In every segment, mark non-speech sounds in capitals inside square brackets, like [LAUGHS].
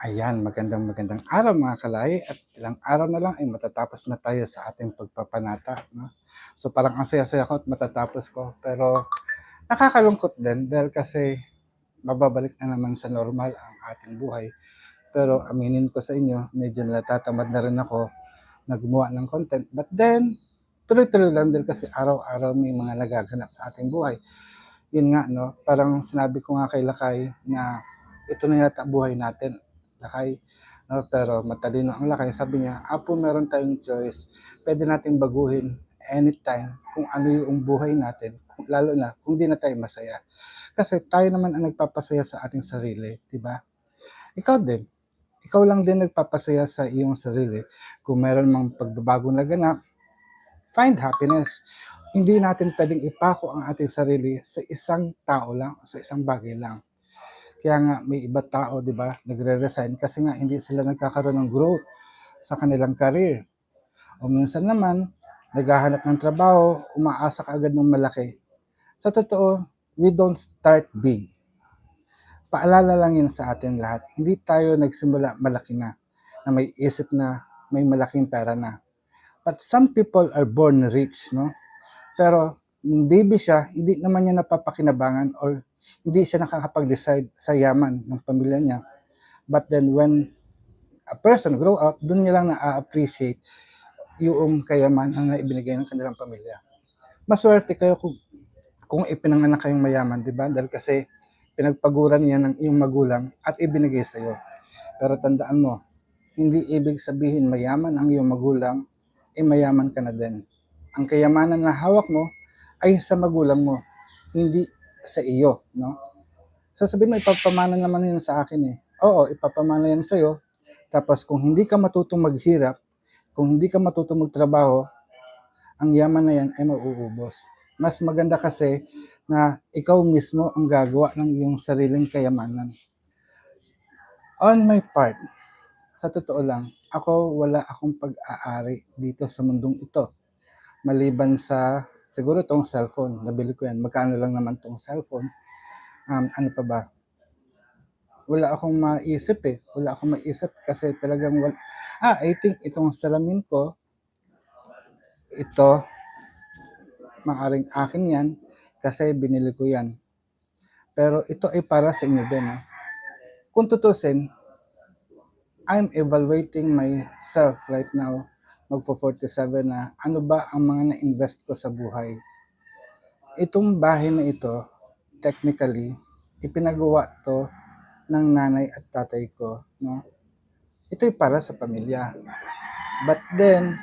Ayan, magandang magandang araw mga kalay at ilang araw na lang ay matatapos na tayo sa ating pagpapanata. No? So parang ang saya-saya ko at matatapos ko pero nakakalungkot din dahil kasi mababalik na naman sa normal ang ating buhay. Pero aminin ko sa inyo, medyo natatamad na rin ako na gumawa ng content. But then, tuloy-tuloy lang din kasi araw-araw may mga nagaganap sa ating buhay. Yun nga, no? Parang sinabi ko nga kay Lakay na ito na yata buhay natin. Lakay, no? Pero matalino ang Lakay. Sabi niya, Apo, meron tayong choice. Pwede natin baguhin anytime kung ano yung buhay natin. Lalo na kung di na tayo masaya. Kasi tayo naman ang nagpapasaya sa ating sarili, di ba? Ikaw din. Ikaw lang din nagpapasaya sa iyong sarili. Kung meron mang pagbabago na ganap, find happiness. Hindi natin pwedeng ipako ang ating sarili sa isang tao lang, sa isang bagay lang. Kaya nga may iba tao, di ba, nagre-resign kasi nga hindi sila nagkakaroon ng growth sa kanilang career. O minsan naman, naghahanap ng trabaho, umaasa ka agad ng malaki. Sa totoo, we don't start big. Paalala lang yun sa atin lahat. Hindi tayo nagsimula malaki na, na may isip na may malaking pera na. But some people are born rich, no? Pero yung baby siya, hindi naman niya napapakinabangan or hindi siya nakakapag-decide sa yaman ng pamilya niya. But then when a person grow up, doon niya lang na-appreciate yung kayamanan na ibinigay ng kanilang pamilya. Maswerte kayo kung, kung ipinanganak kayong mayaman, di ba? Dahil kasi pinagpaguran niya ng iyong magulang at ibinigay sa iyo. Pero tandaan mo, hindi ibig sabihin mayaman ang iyong magulang, eh mayaman ka na din. Ang kayamanan na hawak mo ay sa magulang mo, hindi sa iyo, no? Sasabihin mo, ipapamana naman yun sa akin eh. Oo, ipapamana yan sa'yo. Tapos kung hindi ka matutong maghirap, kung hindi ka matutong magtrabaho, ang yaman na yan ay mauubos. Mas maganda kasi na ikaw mismo ang gagawa ng iyong sariling kayamanan. On my part, sa totoo lang, ako wala akong pag-aari dito sa mundong ito. Maliban sa, siguro tong cellphone, nabili ko yan. Magkano lang naman tong cellphone. Um, ano pa ba? Wala akong maisip eh. Wala akong maisip kasi talagang wala. Ah, I think itong salamin ko, ito, maaring akin yan kasi binili ko yan. Pero ito ay para sa inyo din. ah. Kung tutusin, I'm evaluating myself right now, magpo 47 na, ano ba ang mga na-invest ko sa buhay. Itong bahay na ito, technically, ipinagawa to ng nanay at tatay ko. No? Ito'y para sa pamilya. But then,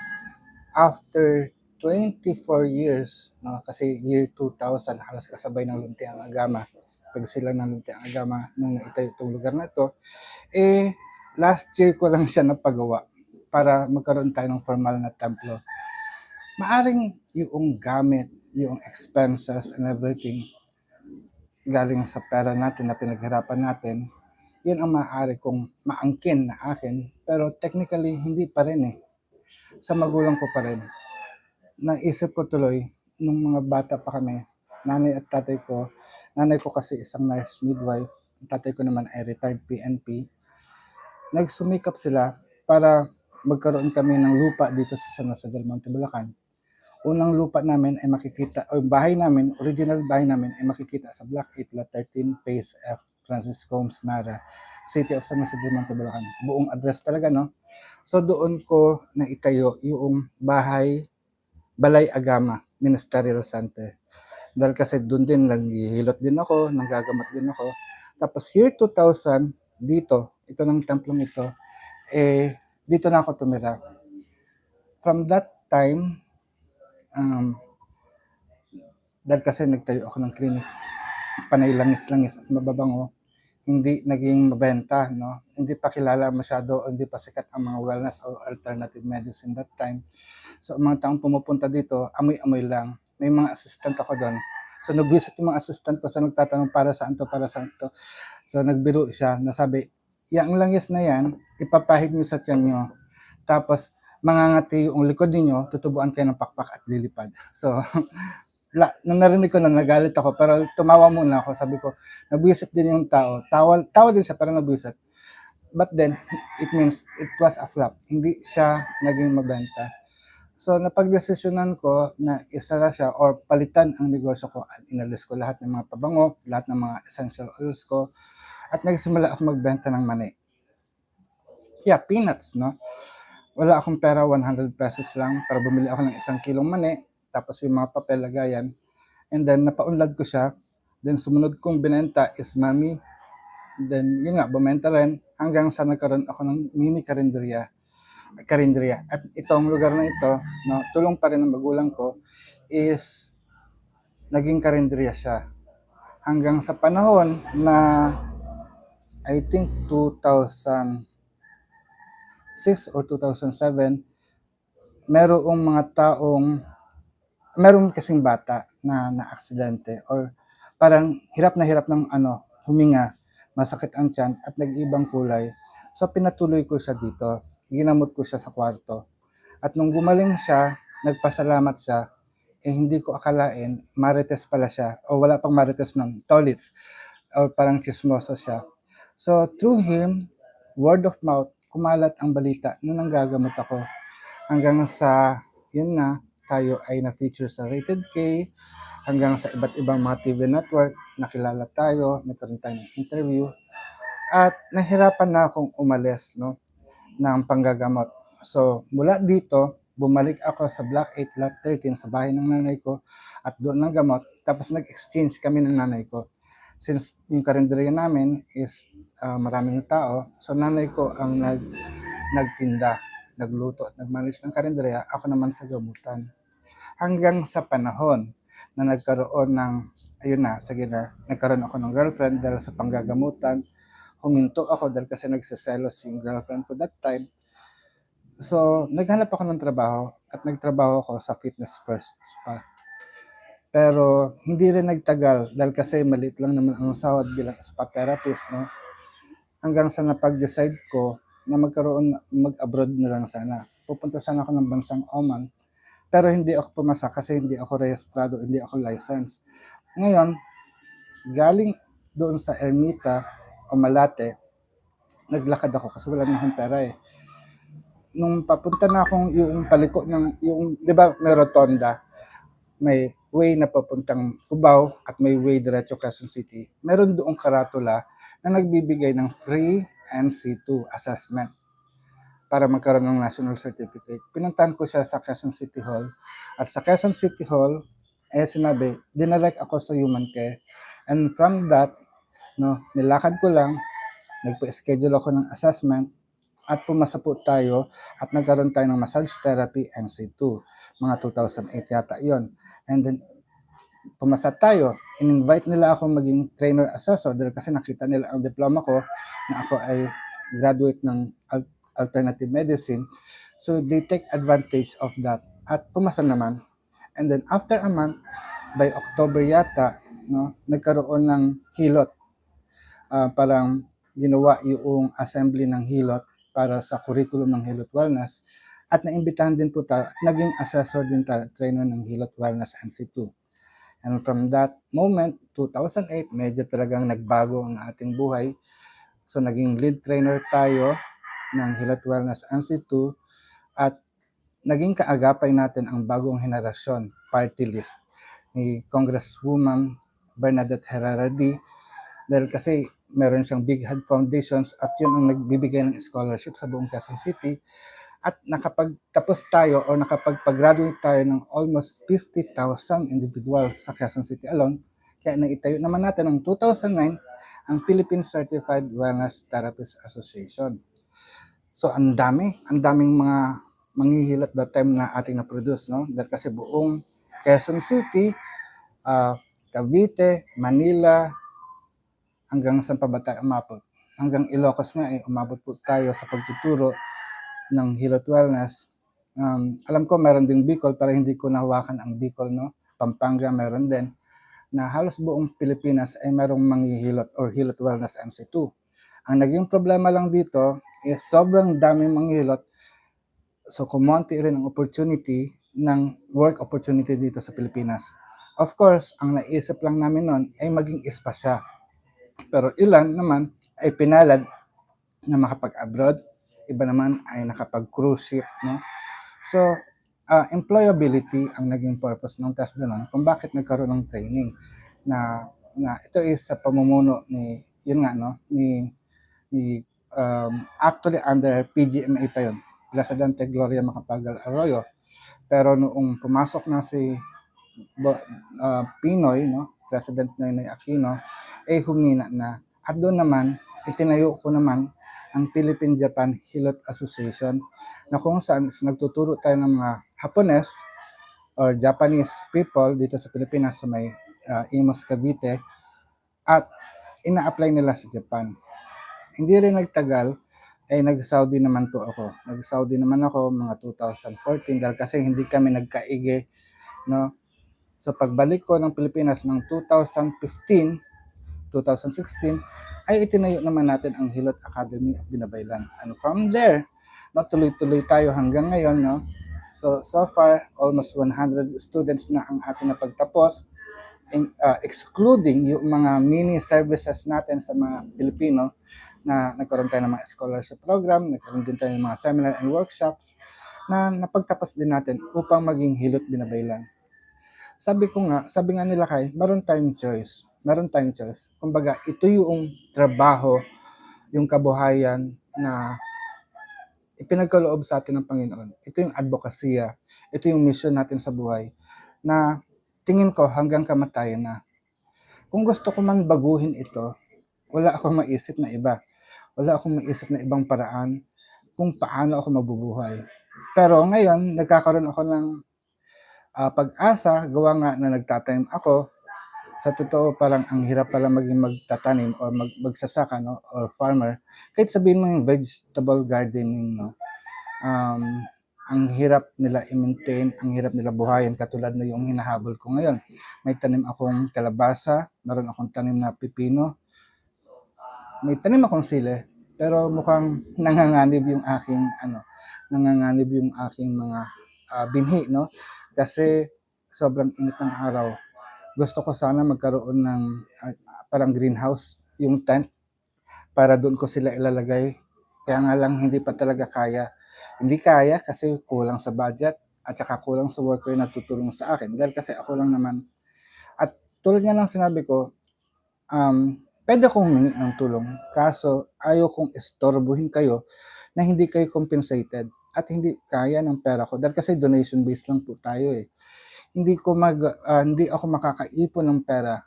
after 24 years, no, kasi year 2000, halos kasabay ng Luntiang Agama, pag sila ng Luntiang Agama, nung itayo itong lugar na ito, eh, last year ko lang siya napagawa para magkaroon tayo ng formal na templo. Maaring yung gamit, yung expenses and everything, galing sa pera natin na pinaghirapan natin, yun ang maaari kong maangkin na akin. Pero technically, hindi pa rin eh. Sa magulang ko pa rin. Naisip ko tuloy, nung mga bata pa kami, nanay at tatay ko, nanay ko kasi isang nurse midwife, tatay ko naman ay retired PNP, nagsumikap sila para magkaroon kami ng lupa dito sa San del Monte, Bulacan. Unang lupa namin ay makikita, o bahay namin, original bahay namin ay makikita sa Block 8, Lot 13, Phase F, Francis Combs, Nara, City of San del Monte, Bulacan. Buong address talaga, no? So doon ko naitayo yung bahay Balay Agama Ministerial Center. Dahil kasi doon din naghihilot din ako, nanggagamat din ako. Tapos year 2000, dito, ito ng templong ito, eh, dito na ako tumira. From that time, um, dahil kasi nagtayo ako ng clinic, panay langis-langis at mababango, hindi naging mabenta, no? Hindi pa kilala masyado, hindi pa sikat ang mga wellness or alternative medicine that time. So, ang mga taong pumupunta dito, amoy-amoy lang. May mga assistant ako doon. So, nag-visit yung mga assistant ko sa nagtatanong para saan to, para saan to. So, nagbiro siya, nasabi, yung langis na yan, ipapahid niyo sa tiyan niyo. Tapos, mangangati yung likod niyo, tutubuan kayo ng pakpak at lilipad. [LAUGHS] So, la, nung narinig ko na nagalit ako, pero tumawa muna ako. Sabi ko, nabwisit din yung tao. Tawa, tawa din siya, pero nabwisit. But then, it means it was a flop. Hindi siya naging mabenta. So, napagdesisyonan ko na isara siya or palitan ang negosyo ko at inalis ko lahat ng mga pabango, lahat ng mga essential oils ko, at nagsimula ako magbenta ng mani. Yeah, peanuts, no? Wala akong pera, 100 pesos lang para bumili ako ng isang kilong mani, tapos yung mga papel lagayan, and then napaunlad ko siya, then sumunod kong binenta is mami, then yun nga, bumenta rin, hanggang sa nagkaroon ako ng mini karinderya karinderya. At itong lugar na ito, no, tulong pa rin ng magulang ko, is naging karinderya siya. Hanggang sa panahon na I think 2006 or 2007, merong mga taong, meron kasing bata na na-aksidente or parang hirap na hirap ng ano, huminga, masakit ang tiyan at nag-ibang kulay. So pinatuloy ko siya dito ginamot ko siya sa kwarto. At nung gumaling siya, nagpasalamat siya, eh hindi ko akalain, marites pala siya, o wala pang marites ng tolits, or parang chismoso siya. So, through him, word of mouth, kumalat ang balita na nanggagamot ako. Hanggang sa, yun na, tayo ay na-feature sa Rated K, hanggang sa iba't ibang mga TV network, nakilala tayo, nagkaroon tayo ng interview, at nahirapan na akong umalis, no? ng panggagamot. So, mula dito, bumalik ako sa Block 8, Lot 13 sa bahay ng nanay ko at doon ng gamot. Tapos nag-exchange kami ng nanay ko. Since yung karinderya namin is uh, maraming tao, so nanay ko ang nag, nagtinda, nagluto at nagmanage ng karinderya, ako naman sa gamutan. Hanggang sa panahon na nagkaroon ng, ayun na, sige na, nagkaroon ako ng girlfriend dahil sa panggagamutan, huminto ako dahil kasi nagsiselos yung girlfriend ko that time. So, naghanap ako ng trabaho at nagtrabaho ako sa Fitness First Spa. Pero hindi rin nagtagal dahil kasi maliit lang naman ang sahod bilang spa therapist, no? Hanggang sa napag-decide ko na magkaroon, mag-abroad na lang sana. Pupunta sana ako ng bansang Oman. Pero hindi ako pumasa kasi hindi ako rehistrado, hindi ako licensed. Ngayon, galing doon sa Ermita, o Malate, naglakad ako kasi wala na akong pera eh. Nung papunta na akong yung paliko ng, yung, di ba may rotonda, may way na papuntang Cubao at may way diretso Quezon City. Meron doong karatula na nagbibigay ng free NC2 assessment para magkaroon ng national certificate. Pinuntahan ko siya sa Quezon City Hall. At sa Quezon City Hall, eh sinabi, dinarek ako sa human care. And from that, no, nilakad ko lang, nagpa-schedule ako ng assessment at pumasa po tayo at nagkaroon tayo ng massage therapy NC2. Mga 2008 yata yon And then, pumasa tayo. In-invite nila ako maging trainer assessor dahil kasi nakita nila ang diploma ko na ako ay graduate ng alternative medicine. So, they take advantage of that. At pumasa naman. And then, after a month, by October yata, no, nagkaroon ng hilot uh, parang ginawa yung assembly ng Hilot para sa curriculum ng Hilot Wellness at naimbitahan din po tayo, naging assessor din tayo, trainer ng Hilot Wellness NC2. And from that moment, 2008, medyo talagang nagbago ang ating buhay. So naging lead trainer tayo ng Hilot Wellness NC2 at naging kaagapay natin ang bagong henerasyon party list ni Congresswoman Bernadette Herrera D. Dahil kasi meron siyang Big Head Foundations at yun ang nagbibigay ng scholarship sa buong Quezon City. At nakapagtapos tayo o nakapagpag-graduate tayo ng almost 50,000 individuals sa Quezon City alone. Kaya naitayo naman natin ng 2009 ang Philippine Certified Wellness Therapist Association. So ang dami, ang daming mga manghihilot that time na ating na-produce, no? Dahil kasi buong Quezon City, uh, Cavite, Manila, hanggang saan pa ba tayo umabot? Hanggang Ilocos nga eh, umabot po tayo sa pagtuturo ng Hilot Wellness. Um, alam ko meron ding Bicol pero hindi ko nahawakan ang Bicol, no? Pampanga meron din na halos buong Pilipinas ay merong manghihilot or Hilot Wellness MC2. Ang naging problema lang dito is sobrang daming manghihilot so kumonti rin ang opportunity ng work opportunity dito sa Pilipinas. Of course, ang naisip lang namin noon ay maging ispa siya pero ilan naman ay pinalad na makapag-abroad, iba naman ay nakapag-cruise ship, no? So, ah, employability ang naging purpose ng TESDA nun kung bakit nagkaroon ng training na na ito is sa pamumuno ni yun nga no? Ni ni um, actually under PGMA pa yun Presidente Gloria Macapagal Arroyo. Pero noong pumasok na si ah, Pinoy no? President Noynoy Aquino eh humina na. At doon naman itinayo ko naman ang Philippine-Japan Hilot Association na kung saan is nagtuturo tayo ng mga Hapones or Japanese people dito sa Pilipinas sa may uh, Imus Cavite at ina-apply nila sa Japan. Hindi rin nagtagal ay nag-Saudi naman po ako. Nag-Saudi naman ako mga 2014 dahil kasi hindi kami nagkaigi no. So pagbalik ko ng Pilipinas ng 2015 2016 ay itinayo naman natin ang Hilot Academy of Binabaylan. And from there, no, tuloy-tuloy tayo hanggang ngayon, no? So, so far, almost 100 students na ang ating napagtapos, in, uh, excluding yung mga mini services natin sa mga Pilipino na nagkaroon tayo ng mga scholarship program, nagkaroon din tayo ng mga seminar and workshops na napagtapos din natin upang maging hilot binabaylan. Sabi ko nga, sabi nga nila kay, meron tayong choice. Meron tayong choice. Kumbaga, ito yung trabaho, yung kabuhayan na ipinagkaloob sa atin ng Panginoon. Ito yung advokasya. Ito yung mission natin sa buhay na tingin ko hanggang kamatayan na. Kung gusto ko man baguhin ito, wala akong maisip na iba. Wala akong maisip na ibang paraan kung paano ako mabubuhay. Pero ngayon, nagkakaroon ako ng uh, pag-asa, gawa nga na nagtatanim ako, sa totoo parang ang hirap pala maging magtatanim or mag, magsasaka no or farmer kahit sabihin mo yung vegetable gardening no um, ang hirap nila i-maintain, ang hirap nila buhayin katulad na yung hinahabol ko ngayon. May tanim akong kalabasa, meron akong tanim na pipino, may tanim akong sile, pero mukhang [LAUGHS] nanganganib yung aking ano, nanganganib yung aking mga uh, binhi, no? Kasi sobrang init ng araw. Gusto ko sana magkaroon ng uh, parang greenhouse, yung tent, para doon ko sila ilalagay. Kaya nga lang hindi pa talaga kaya. Hindi kaya kasi kulang sa budget at saka kulang sa worker na tutulong sa akin. Dahil kasi ako lang naman. At tulad nga ng sinabi ko, um, pwede akong humingi ng tulong. Kaso ayaw kong istorbohin kayo na hindi kayo compensated at hindi kaya ng pera ko. Dahil kasi donation based lang po tayo eh. Hindi ko mag uh, hindi ako makakaipon ng pera.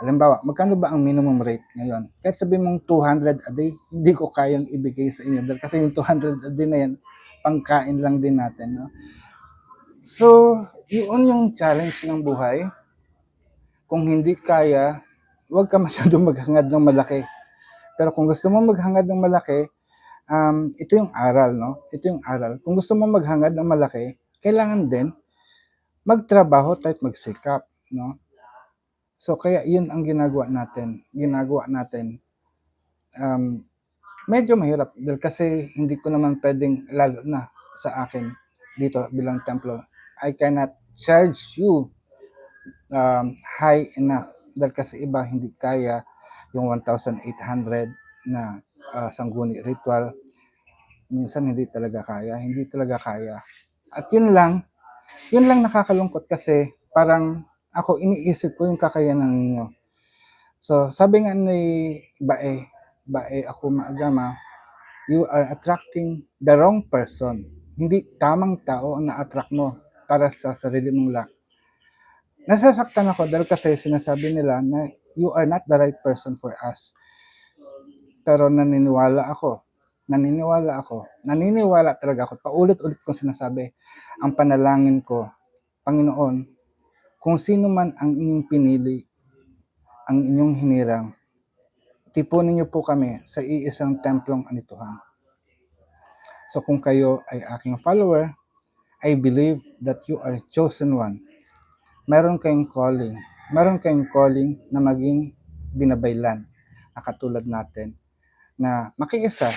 Halimbawa, magkano ba ang minimum rate ngayon? Kahit sabihin mong 200 a day, hindi ko kayang ibigay sa inyo. Dahil kasi yung 200 a day na yan, pangkain lang din natin. No? So, yun yung challenge ng buhay. Kung hindi kaya, huwag ka [LAUGHS] masyadong maghangad ng malaki. Pero kung gusto mo maghangad ng malaki, um, ito yung aral, no? Ito yung aral. Kung gusto mo maghangad ng malaki, kailangan din magtrabaho at magsikap, no? So, kaya yun ang ginagawa natin. Ginagawa natin. Um, medyo mahirap dahil kasi hindi ko naman pwedeng, lalo na sa akin dito bilang templo, I cannot charge you um, high enough dahil kasi iba hindi kaya yung 1,800 na uh, sangguni ritual. Minsan hindi talaga kaya, hindi talaga kaya. At yun lang, yun lang nakakalungkot kasi parang ako iniisip ko yung kakayanan ninyo. So, sabi nga ni Bae, Bae ako maagama, you are attracting the wrong person. Hindi tamang tao ang na-attract mo para sa sarili mong lang. Nasasaktan ako dahil kasi sinasabi nila na you are not the right person for us. Pero naniniwala ako. Naniniwala ako. Naniniwala talaga ako. Paulit-ulit kong sinasabi. Ang panalangin ko, Panginoon, kung sino man ang inyong pinili, ang inyong hinirang, tipunin niyo po kami sa iisang templong anituhan. So kung kayo ay aking follower, I believe that you are chosen one. Meron kayong calling. Meron kayong calling na maging binabaylan na katulad natin na makiisa.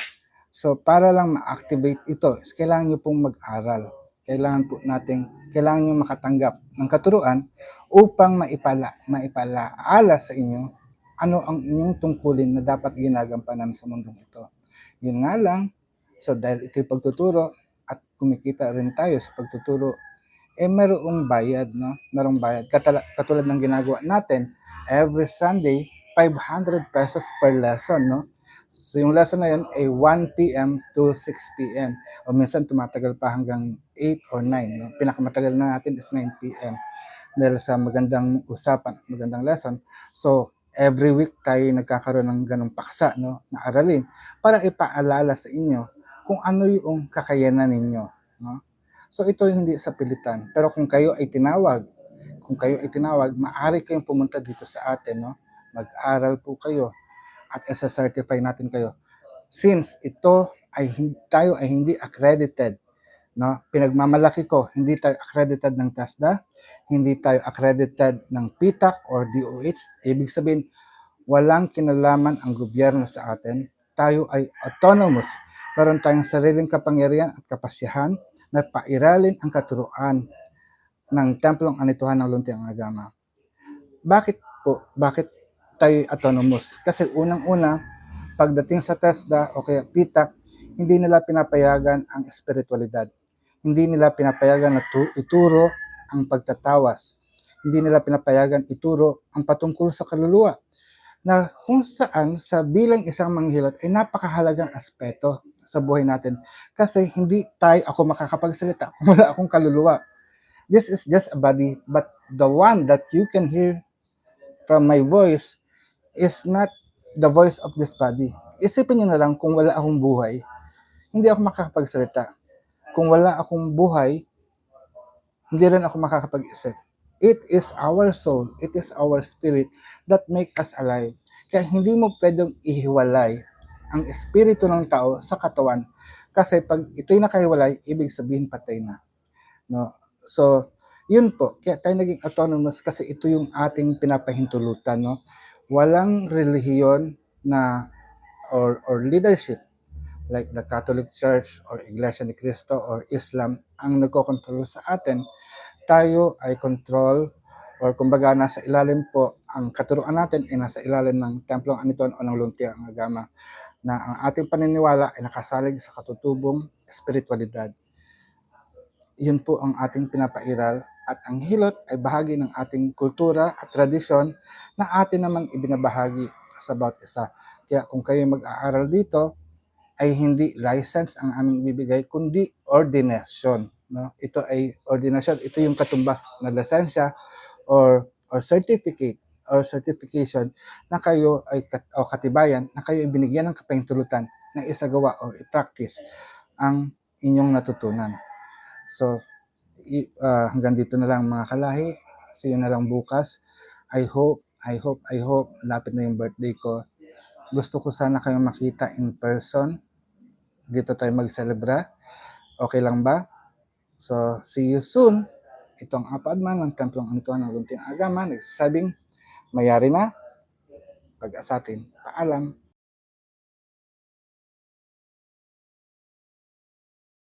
So para lang ma-activate ito, kailangan niyo pong mag-aral kailangan po nating, kailangan nyo makatanggap ng katuruan upang maipala, maipalaala sa inyo ano ang inyong tungkulin na dapat ginagampanan sa mundong ito. Yun nga lang, so dahil ito'y pagtuturo at kumikita rin tayo sa pagtuturo, eh mayroong bayad, no? Merong bayad. Katala, katulad ng ginagawa natin, every Sunday, 500 pesos per lesson, no? So yung lesson na yun ay 1 p.m. to 6 p.m. O minsan tumatagal pa hanggang 8 or 9, no? Pinakamatagal na natin is 9 p.m. Dahil sa magandang usapan, magandang lesson. So, every week tayo nagkakaroon ng ganong paksa, no? Na aralin para ipaalala sa inyo kung ano yung kakayanan ninyo, no? So ito hindi sa pilitan. Pero kung kayo ay tinawag, kung kayo ay tinawag, maaari kayong pumunta dito sa atin, no? Mag-aral po kayo at isa-certify natin kayo. Since ito ay tayo ay hindi accredited, no? Pinagmamalaki ko, hindi tayo accredited ng TASDA, hindi tayo accredited ng PTAC or DOH. Ibig sabihin, walang kinalaman ang gobyerno sa atin. Tayo ay autonomous. Meron tayong sariling kapangyarihan at kapasyahan na pairalin ang katuruan ng Templong Anituhan ng Luntiang Agama. Bakit po? Bakit tayo autonomous? Kasi unang-una, pagdating sa TESDA o kaya PTAC, hindi nila pinapayagan ang espiritualidad. Hindi nila pinapayagan na tu- ituro ang pagtatawas. Hindi nila pinapayagan ituro ang patungkol sa kaluluwa na kung saan sa bilang isang manghilot ay napakahalagang aspeto sa buhay natin kasi hindi tayo ako makakapagsalita kung wala akong kaluluwa. This is just a body, but the one that you can hear from my voice is not the voice of this body. Isipin niyo na lang kung wala akong buhay, hindi ako makakapagsalita. Kung wala akong buhay, hindi rin ako makakapag-isip. It is our soul, it is our spirit that make us alive. Kaya hindi mo pwedeng ihiwalay ang espiritu ng tao sa katawan. Kasi pag ito'y nakahiwalay, ibig sabihin patay na. No? So, yun po. Kaya tayo naging autonomous kasi ito yung ating pinapahintulutan. No? Walang relihiyon na or, or leadership like the Catholic Church or Iglesia ni Cristo or Islam ang nagkocontrol sa atin. Tayo ay control or kumbaga nasa ilalim po ang katuruan natin ay nasa ilalim ng Templong Aniton o ng Luntia ang Agama na ang ating paniniwala ay nakasalig sa katutubong espiritualidad. Yun po ang ating pinapairal at ang hilot ay bahagi ng ating kultura at tradisyon na atin naman ibinabahagi sa bawat isa. Kaya kung kayo mag-aaral dito, ay hindi license ang aming bibigay, kundi ordination. No? Ito ay ordination, ito yung katumbas na lisensya or or certificate or certification na kayo ay o katibayan na kayo ay binigyan ng kapahintulutan na isagawa or i-practice ang inyong natutunan. So, ah, hanggang dito na lang mga kalahi. See you na lang bukas. I hope, I hope, I hope, lapit na yung birthday ko. Gusto ko sana kayong makita in person. Dito tayo mag-celebra. Okay lang ba? So, see you soon. Ito ang apadman ng Templong Anituan ng Luntiang Agama. Nagsasabing, mayari na. Pag-asatin. Paalam.